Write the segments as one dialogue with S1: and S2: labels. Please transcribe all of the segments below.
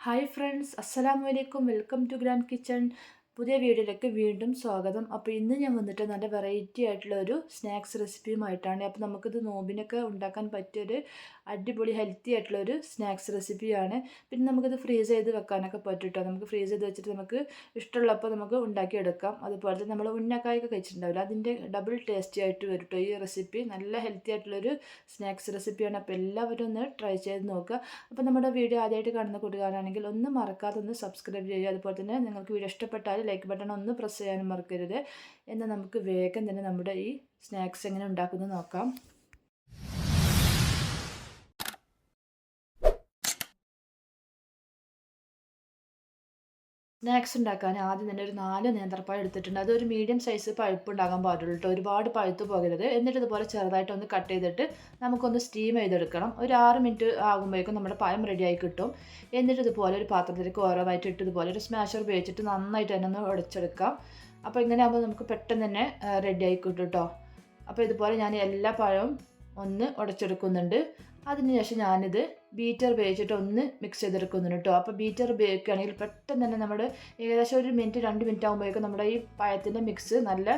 S1: Hi friends അസ്സലാമു അലൈക്കും welcome to grant kitchen പുതിയ വീഡിയോയിലേക്ക് വീണ്ടും സ്വാഗതം. അപ്പോൾ ഇന്ന് ഞാൻ വന്നിട്ട് നല്ല വെറൈറ്റി ആയിട്ടുള്ള ഒരു സ്നാക്സ് റെസിപ്പിയുമായിട്ടാണ് അപ്പോൾ നമുക്കിത് നോമ്പിനൊക്കെ ഉണ്ടാക്കാൻ പറ്റിയൊരു അടിപൊളി ഹെൽത്തി ആയിട്ടുള്ള ഒരു സ്നാക്സ് റെസിപ്പിയാണ് പിന്നെ നമുക്കിത് ഫ്രീസ് ചെയ്ത് വെക്കാനൊക്കെ പറ്റും നമുക്ക് ഫ്രീസ് ചെയ്ത് വെച്ചിട്ട് നമുക്ക് ഇഷ്ടമുള്ളപ്പോൾ നമുക്ക് ഉണ്ടാക്കിയെടുക്കാം. അതുപോലെ തന്നെ നമ്മൾ ഉന്നക്കായൊക്കെ കഴിച്ചിട്ടുണ്ടാവില്ല. അതിന്റെ ഡബിൾ ടേസ്റ്റി ആയിട്ട് വരും ഈ റെസിപ്പി നല്ല ഹെൽത്തി ആയിട്ടുള്ളൊരു സ്നാക്സ് റെസിപ്പിയാണ് അപ്പോൾ എല്ലാവരും ഒന്ന് ട്രൈ ചെയ്ത് നോക്കുക. അപ്പോൾ നമ്മുടെ വീഡിയോ ആദ്യമായിട്ട് കാണുന്ന കൂട്ടുകാരാണെങ്കിൽ ഒന്ന് മറക്കാതെ ഒന്ന് സബ്സ്ക്രൈബ് ചെയ്യുക. അതുപോലെ തന്നെ നിങ്ങൾക്ക് വീഡിയോ ഇഷ്ടപ്പെട്ടാൽ ലൈക്ക് ബട്ടൺ ഒന്ന് പ്രസ് ചെയ്യാനും മറക്കരുത്. എന്നാൽ നമുക്ക് വേഗം തന്നെ നമ്മുടെ ഈ സ്നാക്സ് എങ്ങനെ ഉണ്ടാക്കുന്നത് നോക്കാം. സ്നാക്സ് ഉണ്ടാക്കാൻ ആദ്യം തന്നെ ഒരു നാല് നേന്ത്രപ്പഴം എടുത്തിട്ടുണ്ട്. അതൊരു മീഡിയം സൈസ് പഴുപ്പ് ഉണ്ടാകാൻ പാടുള്ളൂ കേട്ടോ ഒരുപാട് പഴുത്ത് പോകരുത്. എന്നിട്ട് ഇതുപോലെ ചെറുതായിട്ട് ഒന്ന് കട്ട് ചെയ്തിട്ട് നമുക്കൊന്ന് സ്റ്റീം ചെയ്തെടുക്കണം. ഒരു ആറ് മിനിറ്റ് ആകുമ്പോഴേക്കും നമ്മുടെ പഴം റെഡിയായി കിട്ടും. എന്നിട്ട് ഇതുപോലെ ഒരു പാത്രത്തിലേക്ക് ഓരോന്നായിട്ട് ഇട്ട് ഇതുപോലെ ഒരു സ്മാഷർ ഉപയോഗിച്ചിട്ട് നന്നായിട്ട് തന്നെ ഒന്ന് ഉടച്ചെടുക്കാം അപ്പോൾ ഇങ്ങനെ ആകുമ്പോൾ നമുക്ക് പെട്ടെന്ന് തന്നെ റെഡിയായി കിട്ടും കേട്ടോ അപ്പോൾ ഇതുപോലെ ഞാൻ എല്ലാ പഴവും ഒന്ന് ഉടച്ചെടുക്കുന്നുണ്ട് അതിനുശേഷം ഞാനിത് ബീറ്റർ ഉപയോഗിച്ചിട്ട് ഒന്ന് മിക്സ് ചെയ്തെടുക്കുന്നുണ്ട് കേട്ടോ. അപ്പോൾ ബീറ്റർ ഉപയോഗിക്കുകയാണെങ്കിൽ പെട്ടെന്ന് തന്നെ നമ്മൾ ഏകദേശം ഒരു മിനിറ്റ് രണ്ട് മിനിറ്റ് ആകുമ്പോഴേക്കും നമ്മുടെ ഈ പഴത്തിന്റെ മിക്സ് നല്ല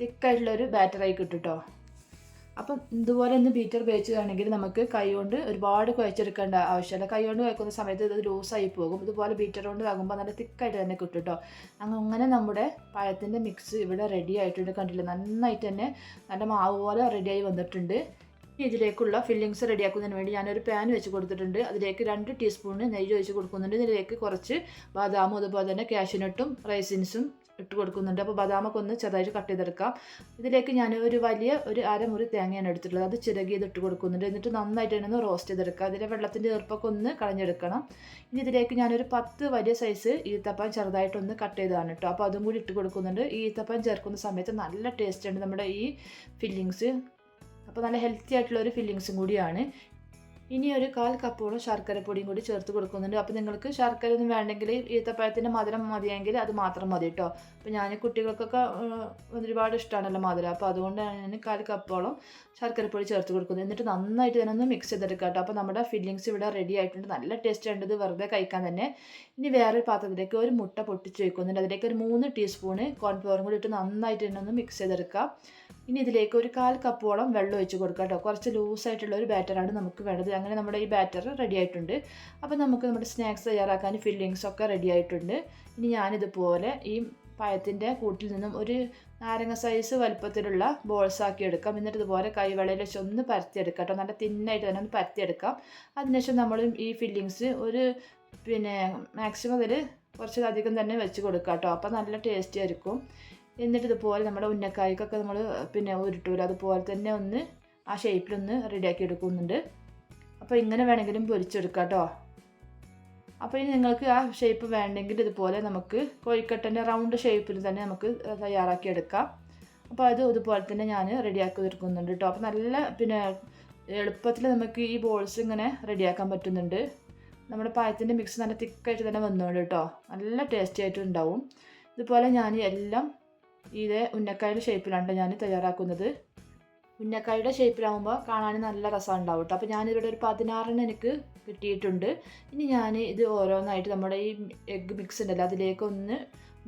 S1: തിക്കായിട്ടുള്ളൊരു ബാറ്ററായി കിട്ടും കേട്ടോ. അപ്പം ഇതുപോലെ ഒന്ന് ബീറ്റർ ഉപയോഗിച്ചതാണെങ്കിൽ നമുക്ക് കൈ കൊണ്ട് ഒരുപാട് കുഴച്ചെടുക്കേണ്ട ആവശ്യമില്ല. കൈ കൊണ്ട് കുഴക്കുന്ന സമയത്ത് ഇത് ലൂസായി പോകും. ഇതുപോലെ ബീറ്റർ കൊണ്ട് ആകുമ്പോൾ നല്ല തിക്കായിട്ട് തന്നെ കിട്ടും കേട്ടോ. അങ്ങനെ നമ്മുടെ പഴത്തിന്റെ മിക്സ് ഇവിടെ റെഡി ആയിട്ടുണ്ട്. കണ്ടില്ല? നന്നായിട്ട് തന്നെ നല്ല മാവ് പോലെ റെഡിയായി വന്നിട്ടുണ്ട്. ഇതിലേക്കുള്ള ഫില്ലിങ്സ് റെഡിയാക്കുന്നതിന് വേണ്ടി ഞാനൊരു പാൻ വെച്ച് കൊടുത്തിട്ടുണ്ട്. അതിലേക്ക് രണ്ട് ടീസ്പൂണ് നെയ്യ് ഒഴിച്ച് കൊടുക്കുന്നുണ്ട്. ഇതിലേക്ക് കുറച്ച് ബാദാമും അതുപോലെ തന്നെ കാഷ്യൂനട്ടും റൈസിൻസും ഇട്ട് കൊടുക്കുന്നുണ്ട്. അപ്പോൾ ബദാമൊക്കെ ഒന്ന് ചെറുതായിട്ട് കട്ട് ചെയ്തെടുക്കാം. ഇതിലേക്ക് ഞാൻ ഒരു വലിയ ഒരു അരമുറി തേങ്ങയാണ് എടുത്തിട്ടുള്ളത്. അത് ചിരകിയത് ഇട്ട് കൊടുക്കുന്നുണ്ട്. എന്നിട്ട് നന്നായിട്ട് തന്നെ ഒന്ന് റോസ്റ്റ് ചെയ്തെടുക്കുക. അതിലെ വെള്ളത്തിന്റെ ഈർപ്പൊക്കെ ഒന്ന് കളഞ്ഞെടുക്കണം. ഇനി ഇതിലേക്ക് ഞാനൊരു പത്ത് വലിയ സൈസ് ഈത്തപ്പം ചെറുതായിട്ടൊന്ന് കട്ട് ചെയ്തതാണ് കേട്ടോ. അപ്പോൾ അതും കൂടി ഇട്ട് കൊടുക്കുന്നുണ്ട്. ഈ ഈത്തപ്പം ചേർക്കുന്ന സമയത്ത് നല്ല ടേസ്റ്റ് ഉണ്ട് നമ്മുടെ ഈ ഫില്ലിങ്സ് അപ്പോൾ നല്ല ഹെൽത്തി ആയിട്ടുള്ള ഒരു ഫില്ലിങ്സും കൂടിയാണ്. ഇനി ഒരു കാൽ കപ്പോളം ശർക്കരപ്പൊടിയും കൂടി ചേർത്ത് കൊടുക്കുന്നുണ്ട്. അപ്പോൾ നിങ്ങൾക്ക് ശർക്കര ഒന്നും വേണ്ടെങ്കിൽ ഈത്തപ്പഴത്തിന്റെ മധുരം മതിയെങ്കിൽ അത് മാത്രം മതി കേട്ടോ അപ്പോൾ ഞാൻ കുട്ടികൾക്കൊക്കെ ഒരുപാട് ഇഷ്ടമാണല്ലോ മധുരം. അപ്പോൾ അതുകൊണ്ടാണ് ഞാൻ കാൽ കപ്പോളം ശർക്കരപ്പൊടി ചേർത്ത് കൊടുക്കുന്നത്. എന്നിട്ട് നന്നായിട്ട് തന്നെ ഒന്ന് മിക്സ് ചെയ്തെടുക്കുക കേട്ടോ അപ്പോൾ നമ്മുടെ ഫില്ലിങ്സ് ഇവിടെ റെഡി ആയിട്ടുണ്ട്. നല്ല ടേസ്റ്റ് ഉണ്ട്. ഇത് വെറുതെ കഴിക്കാൻ തന്നെ. ഇനി വേറൊരു പാത്രത്തിലേക്ക് ഒരു മുട്ട പൊട്ടിച്ച് വയ്ക്കുന്നുണ്ട് അതിലേക്ക് ഒരു മൂന്ന് ടീസ്പൂണ് കോൺഫ്ലവറും കൂടി ഇട്ട് നന്നായിട്ട് തന്നെ ഒന്ന് മിക്സ് ചെയ്തെടുക്കുക ഇനി ഇതിലേക്ക് ഒരു കാൽ കപ്പോളം വെള്ളം ഒഴിച്ച് കൊടുക്കുക കേട്ടോ കുറച്ച് ലൂസായിട്ടുള്ള ഒരു ബാറ്ററാണ് നമുക്ക് വേണ്ടത്. അങ്ങനെ നമ്മുടെ ഈ ബാറ്റർ റെഡി ആയിട്ടുണ്ട്. അപ്പോൾ നമുക്ക് നമ്മുടെ സ്നാക്സ് തയ്യാറാക്കാൻ ഫില്ലിങ്സ് ഒക്കെ റെഡി ആയിട്ടുണ്ട്. ഇനി ഞാനിതുപോലെ ഈ പഴത്തിന്റെ കൂട്ടിൽ നിന്നും ഒരു നാരങ്ങ സൈസ് വലുപ്പത്തിലുള്ള ബോൾസ് ആക്കി എടുക്കാം. എന്നിട്ട് ഇതുപോലെ കൈവളയിൽ വെച്ച് ഒന്ന് പരത്തിയെടുക്കാം കേട്ടോ. നല്ല തിന്നായിട്ട് തന്നെ ഒന്ന് പരത്തിയെടുക്കാം. അതിനുശേഷം നമ്മൾ ഈ ഫില്ലിങ്സ് ഒരു പിന്നെ മാക്സിമം അതിൽ കുറച്ച് അധികം തന്നെ വെച്ച് കൊടുക്കാം കേട്ടോ. അപ്പോൾ നല്ല ടേസ്റ്റി ആയിരിക്കും. എന്നിട്ട് ഇതുപോലെ നമ്മുടെ ഉന്നക്കായ്ക്കൊക്കെ നമ്മൾ പിന്നെ ഉരുട്ടൂല. അതുപോലെ തന്നെ ഒന്ന് ആ ഷേപ്പിലൊന്ന് റെഡിയാക്കി എടുക്കുന്നുണ്ട്. അപ്പോൾ ഇങ്ങനെ വേണമെങ്കിലും പൊരിച്ചെടുക്കാം കേട്ടോ അപ്പോൾ ഇനി നിങ്ങൾക്ക് ആ ഷേപ്പ് വേണ്ടെങ്കിൽ ഇതുപോലെ നമുക്ക് കോഴിക്കട്ടന്റെ റൗണ്ട് ഷേപ്പിൽ തന്നെ നമുക്ക് തയ്യാറാക്കി എടുക്കാം. അപ്പോൾ അത് ഇതുപോലെ തന്നെ ഞാൻ റെഡിയാക്കി തീർക്കുന്നുണ്ട് കേട്ടോ അപ്പോൾ നല്ല പിന്നെ എളുപ്പത്തിൽ നമുക്ക് ഈ ബോൾസ് ഇങ്ങനെ റെഡിയാക്കാൻ പറ്റുന്നുണ്ട്. നമ്മുടെ പായത്തിന്റെ മിക്സ് നല്ല തിക്കായിട്ട് തന്നെ വന്നോളൂ കേട്ടോ നല്ല ടേസ്റ്റി ആയിട്ട് ഉണ്ടാവും. ഇതുപോലെ ഞാൻ എല്ലാം ഇതേ ഉന്നക്കായുടെ ഷേപ്പിലാണ് ഞാൻ തയ്യാറാക്കുന്നത്. ഉന്നക്കായുടെ ഷേപ്പിലാവുമ്പോൾ കാണാൻ നല്ല രസം ഉണ്ടാവും കേട്ടോ അപ്പോൾ ഞാനിവിടെ ഒരു പതിനാറിന് എനിക്ക് കിട്ടിയിട്ടുണ്ട്. ഇനി ഞാൻ ഇത് ഓരോന്നായിട്ട് നമ്മുടെ ഈ എഗ്ഗ് മിക്സ് ഉണ്ടല്ലോ അതിലേക്ക് ഒന്ന്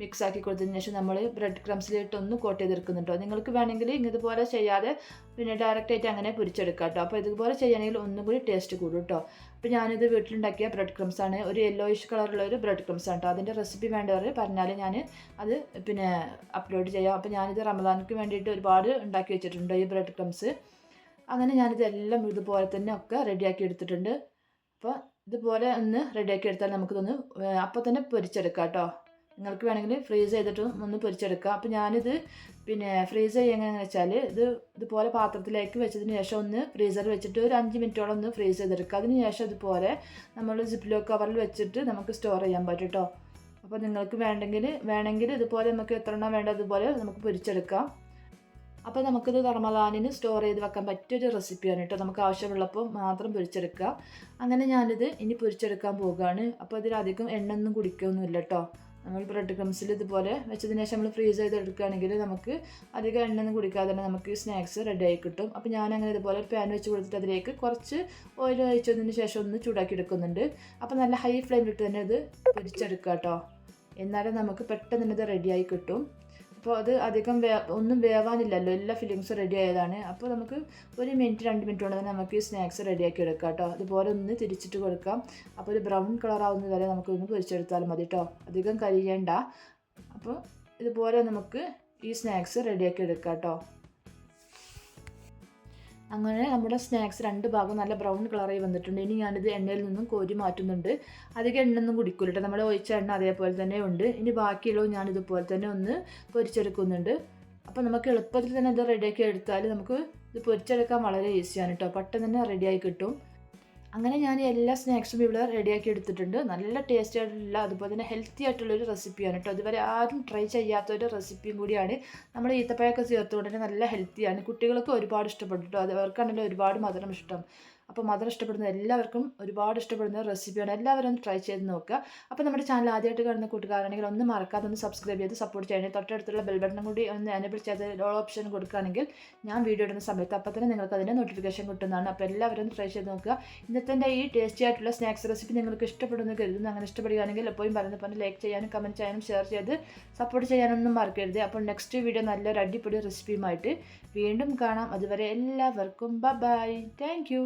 S1: മിക്സ് ആക്കി കൊടുത്തതിന് ശേഷം നമ്മൾ ബ്രെഡ് ക്രംസിലിട്ട് ഒന്ന് കോട്ട് ചെയ്തെടുക്കുന്നുണ്ടോ. നിങ്ങൾക്ക് വേണമെങ്കിൽ ഇതുപോലെ ചെയ്യാതെ പിന്നെ ഡയറക്റ്റ് ആയിട്ട് അങ്ങനെ പൊരിച്ചെടുക്കാം കേട്ടോ അപ്പോൾ ഇതുപോലെ ചെയ്യുകയാണെങ്കിൽ ഒന്നും കൂടി ടേസ്റ്റ് കൂടും കേട്ടോ അപ്പോൾ ഞാനിത് വീട്ടിലുണ്ടാക്കിയ ബ്രെഡ് ക്രംസ് ആണ്. ഒരു യെല്ലോയിഷ് കളറുള്ള ഒരു ബ്രെഡ് ക്രംസ് ആണ് കേട്ടോ അതിന്റെ റെസിപ്പി വേണ്ടവർ പറഞ്ഞാൽ ഞാൻ അത് പിന്നെ അപ്ലോഡ് ചെയ്യാം. അപ്പോൾ ഞാനിത് റമദാനക്ക് വേണ്ടിയിട്ട് ഒരുപാട് ഉണ്ടാക്കി വെച്ചിട്ടുണ്ട് ഈ ബ്രെഡ് ക്രംസ് അങ്ങനെ ഞാനിതെല്ലാം ഇതുപോലെ തന്നെ ഒക്കെ റെഡിയാക്കി എടുത്തിട്ടുണ്ട്. അപ്പോൾ ഇതുപോലെ ഒന്ന് റെഡിയാക്കി എടുത്താൽ നമുക്കിതൊന്ന് അപ്പോൾ തന്നെ പൊരിച്ചെടുക്കാം കേട്ടോ നിങ്ങൾക്ക് വേണമെങ്കിൽ ഫ്രീസ് ചെയ്തിട്ട് ഒന്ന് പൊരിച്ചെടുക്കാം. അപ്പോൾ ഞാനിത് പിന്നെ ഫ്രീസ് ചെയ്യുന്നതെന്ന് വെച്ചാൽ ഇത് ഇതുപോലെ പാത്രത്തിലേക്ക് വെച്ചതിന് ശേഷം ഒന്ന് ഫ്രീസറിൽ വെച്ചിട്ട് ഒരു അഞ്ച് മിനിറ്റോളം ഒന്ന് ഫ്രീസ് ചെയ്തെടുക്കുക. അതിന് ശേഷം ഇതുപോലെ നമ്മൾ സിപ്ലോ കവറിൽ വെച്ചിട്ട് നമുക്ക് സ്റ്റോർ ചെയ്യാൻ പറ്റും കേട്ടോ അപ്പോൾ നിങ്ങൾക്ക് വേണ്ടെങ്കിൽ വേണമെങ്കിൽ ഇതുപോലെ നമുക്ക് എത്ര എണ്ണം വേണ്ട അതുപോലെ നമുക്ക് പൊരിച്ചെടുക്കാം. അപ്പോൾ നമുക്കിത് റമദാനിന് സ്റ്റോർ ചെയ്ത് വെക്കാൻ പറ്റിയൊരു റെസിപ്പിയാണ് കേട്ടോ നമുക്ക് ആവശ്യമുള്ളപ്പോൾ മാത്രം പൊരിച്ചെടുക്കുക അങ്ങനെ ഞാനിത് ഇനി പൊരിച്ചെടുക്കാൻ പോവുകയാണ്. അപ്പോൾ ഇതിലധികം എണ്ണ ഒന്നും കുടിക്കുകയൊന്നുമില്ല കേട്ടോ നമ്മൾ ബ്രെഡ് ക്രംസിൽ ഇതുപോലെ വെച്ചതിന് ശേഷം നമ്മൾ ഫ്രീസ് ചെയ്ത് എടുക്കുകയാണെങ്കിൽ നമുക്ക് അധികം എണ്ണ ഒന്നും കുടിക്കാതെ തന്നെ നമുക്ക് സ്നാക്സ് റെഡി ആയി കിട്ടും. അപ്പോൾ ഞാൻ അങ്ങനെ ഇതുപോലെ ഒരു പാൻ വെച്ച് കൊടുത്തിട്ട് അതിലേക്ക് കുറച്ച് ഓയിൽ ഒഴിച്ചതിന് ശേഷം ഒന്ന് ചൂടാക്കി എടുക്കുന്നുണ്ട്. അപ്പോൾ നല്ല ഹൈ ഫ്ലെയിമിലിട്ട് തന്നെ ഇത് പൊരിച്ചെടുക്കുക കേട്ടോ. എന്നാലും നമുക്ക് പെട്ടെന്ന് തന്നെ ഇത് റെഡിയായി കിട്ടും. അപ്പോൾ അത് അധികം വേ ഒന്നും വേവാനില്ലല്ലോ എല്ലാ ഫില്ലിങ്സും റെഡി ആയതാണ്. അപ്പോൾ നമുക്ക് ഒരു മിനിറ്റ് രണ്ട് മിനിറ്റ് കൊണ്ട് തന്നെ നമുക്ക് ഈ സ്നാക്സ് റെഡിയാക്കി എടുക്കാം കേട്ടോ. അതുപോലെ ഒന്ന് തിരിച്ചിട്ട് കൊടുക്കാം. അപ്പോൾ ഒരു ബ്രൗൺ കളർ ആവുന്നത് വരെ നമുക്ക് ഒന്ന് പൊരിച്ചെടുത്താൽ മതി കേട്ടോ. അധികം കരിയേണ്ട. അപ്പോൾ ഇതുപോലെ നമുക്ക് ഈ സ്നാക്സ് റെഡിയാക്കി എടുക്കാം കേട്ടോ. അങ്ങനെ നമ്മുടെ സ്നാക്സ് രണ്ട് ഭാഗം നല്ല ബ്രൗൺ കളറായി വന്നിട്ടുണ്ട്. ഇനി ഞാനിത് എണ്ണയിൽ നിന്നും കോരി മാറ്റുന്നുണ്ട്. അധികം എണ്ണയൊന്നും കുടിക്കില്ല കേട്ടോ നമ്മൾ ഒഴിച്ച എണ്ണ അതേപോലെ തന്നെ ഉണ്ട്. ഇനി ബാക്കിയുള്ളത് ഞാൻ ഇതുപോലെ തന്നെ ഒന്ന് പൊരിച്ചെടുക്കുന്നുണ്ട്. അപ്പോൾ നമുക്ക് എളുപ്പത്തിൽ തന്നെ ഇത് റെഡിയാക്കി എടുത്താൽ നമുക്ക് ഇത് പൊരിച്ചെടുക്കാൻ വളരെ ഈസിയാണ് കേട്ടോ പെട്ടെന്ന് തന്നെ റെഡിയായി കിട്ടും. അങ്ങനെ ഞാൻ എല്ലാ സ്നാക്സും ഇവിടെ റെഡിയാക്കി എടുത്തിട്ടുണ്ട്. നല്ല ടേസ്റ്റി ആയിട്ടുള്ള അതുപോലെ തന്നെ ഹെൽത്തി ആയിട്ടുള്ളൊരു റെസിപ്പിയാണ് കേട്ടോ. ഇതുവരെ ആരും ട്രൈ ചെയ്യാത്തൊരു റെസിപ്പിയും കൂടിയാണ്. നമ്മൾ ഈത്തപ്പഴമൊക്കെ ചേർത്തുകൊണ്ട് തന്നെ നല്ല ഹെൽത്തിയാണ് കുട്ടികൾക്ക് ഒരുപാട് ഇഷ്ടപ്പെട്ടു കേട്ടോ. അത് അവർക്കാണെങ്കിലും ഒരുപാട് മധുരം ഇഷ്ടം. അപ്പോൾ മധുരം ഇഷ്ടപ്പെടുന്ന എല്ലാവർക്കും ഒരുപാട് ഇഷ്ടപ്പെടുന്ന റെസിപ്പിയാണ് എല്ലാവരും ഒന്ന് ട്രൈ ചെയ്ത് നോക്കുക. അപ്പോൾ നമ്മുടെ ചാനൽ ആദ്യമായിട്ട് കാണുന്ന കൂട്ടുകാരാണെങ്കിൽ ഒന്ന് മറക്കാതെ ഒന്ന് സബ്സ്ക്രൈബ് ചെയ്ത് സപ്പോർട്ട് ചെയ്യണേ. തൊട്ടടുത്തുള്ള ബെൽ ബട്ടൺ കൂടി ഒന്ന് എനേബിൾ ചെയ്ത് ഓൾ ഓപ്ഷൻ കൊടുക്കുകയാണെങ്കിൽ ഞാൻ വീഡിയോ ഇടുന്ന സമയത്ത് അപ്പോൾ തന്നെ നിങ്ങൾക്ക് അതിന്റെ നോട്ടിഫിക്കേഷൻ കിട്ടുന്നതാണ്. അപ്പോൾ എല്ലാവരും ട്രൈ ചെയ്ത് നോക്കുക. ഇന്നത്തെ ഈ ടേസ്റ്റി ആയിട്ടുള്ള സ്നാക്സ് റെസിപ്പി നിങ്ങൾക്ക് ഇഷ്ടപ്പെടുന്നു കരുതുന്നു. അങ്ങനെ ഇഷ്ടപ്പെടുകയാണെങ്കിൽ എപ്പോഴും പറയുന്ന പോലെ ലൈക്ക് ചെയ്യാനും കമന്റ് ചെയ്യാനും ഷെയർ ചെയ്ത് സപ്പോർട്ട് ചെയ്യാനൊന്നും മറക്കരുത്. അപ്പോൾ നെക്സ്റ്റ് വീഡിയോ നല്ലൊരു അടിപൊളി റെസിപ്പിയുമായിട്ട് വീണ്ടും കാണാം. അതുവരെ എല്ലാവർക്കും ബൈ താങ്ക് യു